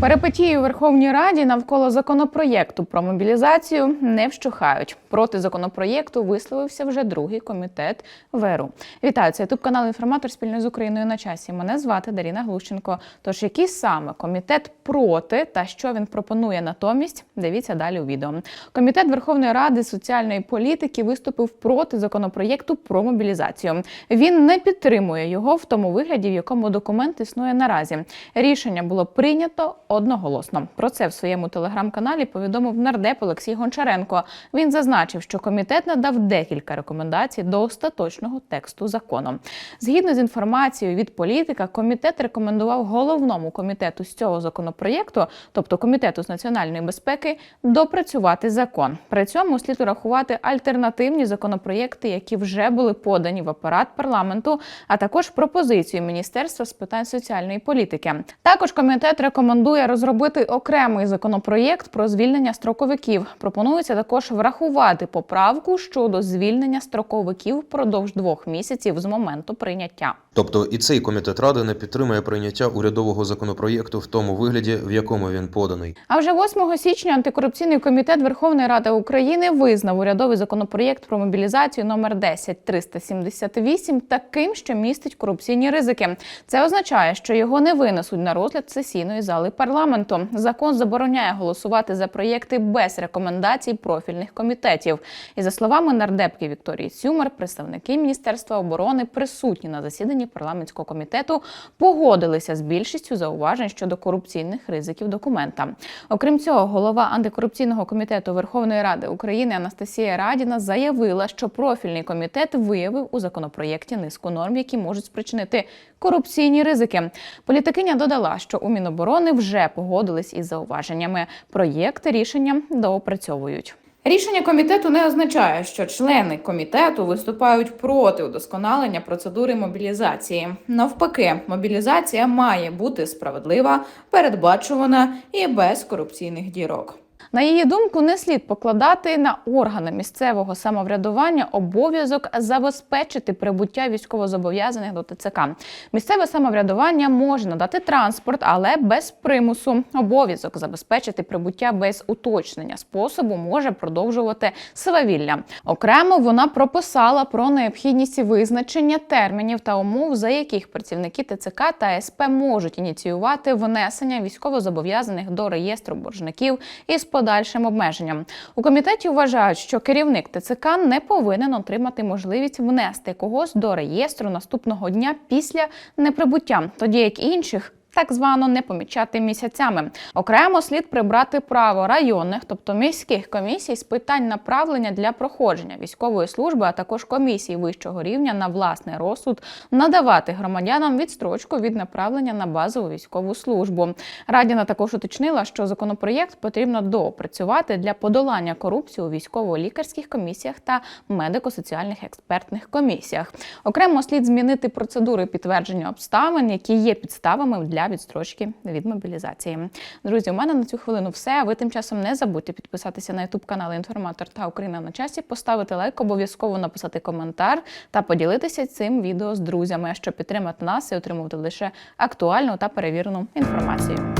Перипетії у Верховній Раді навколо законопроєкту про мобілізацію не вщухають. Проти законопроєкту висловився вже другий комітет ВРУ. Вітаю, це ютуб канал інформатор спільно з Україною на часі. Мене звати Даріна Глущенко. Тож який саме комітет проти та що він пропонує натомість? Дивіться далі у відео. Комітет Верховної Ради соціальної політики виступив проти законопроєкту про мобілізацію. Він не підтримує його в тому вигляді, в якому документ існує наразі. Рішення було прийнято одноголосно. Про це в своєму телеграм-каналі повідомив нардеп Олексій Гончаренко. Він зазначив, що комітет надав декілька рекомендацій до остаточного тексту закону. Згідно з інформацією від політика, комітет рекомендував головному комітету з цього законопроєкту, тобто комітету з національної безпеки, допрацювати закон. При цьому слід урахувати альтернативні законопроєкти, які вже були подані в апарат парламенту, а також пропозицію Міністерства з питань соціальної політики. Також комітет рекомендує розробити окремий законопроєкт про звільнення строковиків. Пропонується також врахувати поправку щодо звільнення строковиків впродовж двох місяців з моменту прийняття. Тобто і цей комітет ради не підтримує прийняття урядового законопроєкту в тому вигляді, в якому він поданий. А вже 8 січня антикорупційний комітет Верховної Ради України визнав урядовий законопроєкт про мобілізацію номер 10378 таким, що містить корупційні ризики. Це означає, що його не винесуть на розгляд сесійної зали парламенту. Закон забороняє голосувати за проєкти без рекомендацій профільних комітетів. І за словами нардепки Вікторії Сюмер, представники Міністерства оборони присутні на засіданні парламентського комітету погодилися з більшістю зауважень щодо корупційних ризиків документа. Окрім цього, голова антикорупційного комітету Верховної Ради України Анастасія Радіна заявила, що профільний комітет виявив у законопроєкті низку норм, які можуть спричинити корупційні ризики. Політикиня додала, що у Міноборони вже погодились із зауваженнями. Проєкт рішення доопрацьовують. Рішення комітету не означає, що члени комітету виступають проти удосконалення процедури мобілізації. Навпаки, мобілізація має бути справедлива, передбачувана і без корупційних дірок. На її думку, не слід покладати на органи місцевого самоврядування обов'язок забезпечити прибуття військовозобов'язаних до ТЦК. Місцеве самоврядування може надати транспорт, але без примусу. Обов'язок забезпечити прибуття без уточнення способу може продовжувати свавілля. Окремо вона прописала про необхідність визначення термінів та умов, за яких працівники ТЦК та СП можуть ініціювати внесення військовозобов'язаних до реєстру боржників із подальшим обмеженням. У комітеті вважають, що керівник ТЦК не повинен отримати можливість внести когось до реєстру наступного дня після неприбуття, тоді як інших. Так звано не помічати місяцями. Окремо слід прибрати право районних, тобто міських комісій з питань направлення для проходження військової служби, а також комісій вищого рівня на власний розсуд надавати громадянам відстрочку від направлення на базову військову службу. Радіна також уточнила, що законопроєкт потрібно доопрацювати для подолання корупції у військово-лікарських комісіях та медико-соціальних експертних комісіях. Окремо слід змінити процедури підтвердження обставин, які є підставами для відстрочки від мобілізації. Друзі, у мене на цю хвилину все. Ви тим часом не забудьте підписатися на ютуб канал Інформатор та Україна на часі, поставити лайк, обов'язково написати коментар та поділитися цим відео з друзями, щоб підтримати нас і отримувати лише актуальну та перевірену інформацію.